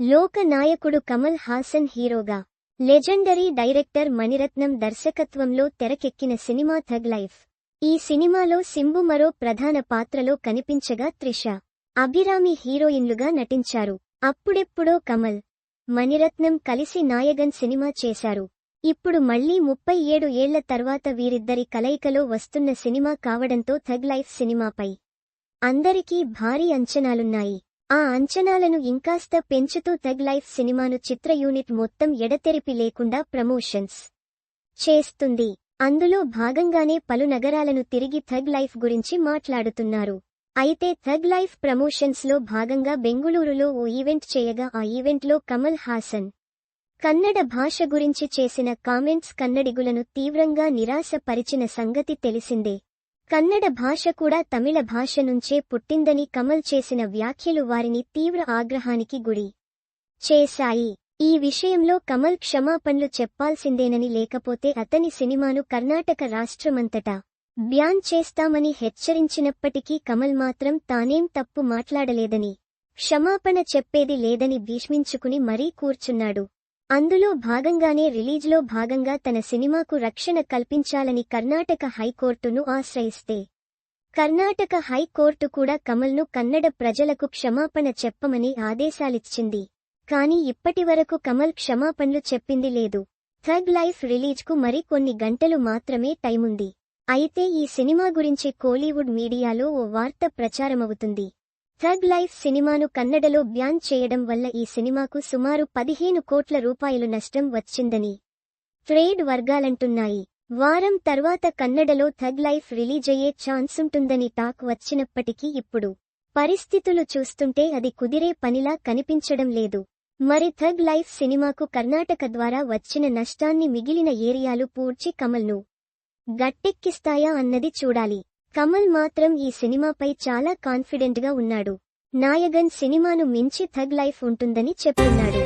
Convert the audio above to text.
లోక నాయకుడు కమల్ హాసన్ హీరోగా లెజెండరీ డైరెక్టర్ మణిరత్నం దర్శకత్వంలో తెరకెక్కిన సినిమా థగ్ లైఫ్. ఈ సినిమాలో సింబు మరో ప్రధాన పాత్రలో కనిపించగా త్రిష అభిరామి హీరోయిన్లుగా నటించారు. అప్పుడెప్పుడో కమల్ మణిరత్నం కలిసి నాయగన్ సినిమా చేశారు. ఇప్పుడు మళ్ళీ ముప్పై ఏడు ఏళ్ళ తర్వాత వీరిద్దరి కలయికలో వస్తున్న సినిమా కావడంతో థగ్ లైఫ్ సినిమాపై అందరికీ భారీ అంచనాలున్నాయి. ఆ అంచనాలను ఇంకాస్త పెంచుతూ థగ్ లైఫ్ సినిమాను చిత్ర యూనిట్ మొత్తం ఎడతెరిపి లేకుండా ప్రమోషన్స్ చేస్తుంది. అందులో భాగంగానే పలు నగరాలను తిరిగి థగ్ లైఫ్ గురించి మాట్లాడుతున్నారు. అయితే థగ్ లైఫ్ ప్రమోషన్స్లో భాగంగా బెంగుళూరులో ఓ ఈవెంట్ చేయగా ఆ ఈవెంట్లో కమల్ హాసన్. కన్నడ భాష గురించి చేసిన కామెంట్స్ కన్నడిగులను తీవ్రంగా నిరాశపరిచిన సంగతి తెలిసిందే. కన్నడ భాష కూడా తమిళ భాష నుంచే పుట్టిందని కమల్ చేసిన వ్యాఖ్యలు వారిని తీవ్ర ఆగ్రహానికి గురి చేశాయి. ఈ విషయంలో కమల్ క్షమాపణలు చెప్పాల్సిందేనని లేకపోతే అతని సినిమాను కర్ణాటక రాష్ట్రమంతటా బ్యాన్ చేస్తామని హెచ్చరించినప్పటికీ కమల్ మాత్రం తానేం తప్పు మాట్లాడలేదని క్షమాపణ చెప్పేది లేదని భీష్మించుకుని మరీ కూర్చున్నాడు. అందులో భాగంగానే రిలీజ్లో భాగంగా తన సినిమాకు రక్షణ కల్పించాలని కర్ణాటక హైకోర్టును ఆశ్రయిస్తే. కర్ణాటక హైకోర్టు కూడా కమల్ను కన్నడ ప్రజలకు క్షమాపణ చెప్పమని ఆదేశాలిచ్చింది. కానీ ఇప్పటివరకు కమల్ క్షమాపణలు చెప్పింది లేదు. థర్డ్ లైఫ్ రిలీజ్కు మరికొన్ని గంటలు మాత్రమే టైముంది. అయితే ఈ సినిమా గురించి కోలీవుడ్ మీడియాలో ఓ వార్త ప్రచారమవుతుంది. థగ్ లైఫ్ సినిమాను కన్నడలో బ్యాన్ చేయడం వల్ల ఈ సినిమాకు సుమారు పదిహేను కోట్ల రూపాయలు నష్టం వచ్చిందని ట్రేడ్ వర్గాలంటున్నాయి. వారం తర్వాత కన్నడలో థగ్ లైఫ్ రిలీజయ్యే ఛాన్సుంటుందని టాక్ వచ్చినప్పటికీ ఇప్పుడు పరిస్థితులు చూస్తుంటే అది కుదిరే పనిలా కనిపించడం లేదు. మరి థగ్ లైఫ్ సినిమాకు కర్ణాటక ద్వారా వచ్చిన నష్టాన్ని మిగిలిన ఏరియాలు పూడ్చి కమల్ను గట్టెక్కిస్తాయా అన్నది చూడాలి. కమల్ మాత్రం ఈ సినిమాపై చాలా కాన్ఫిడెంట్గా ఉన్నాడు. నాయగన్ సినిమాను మించి థగ్ లైఫ్ ఉంటుందని చెప్తున్నాడు.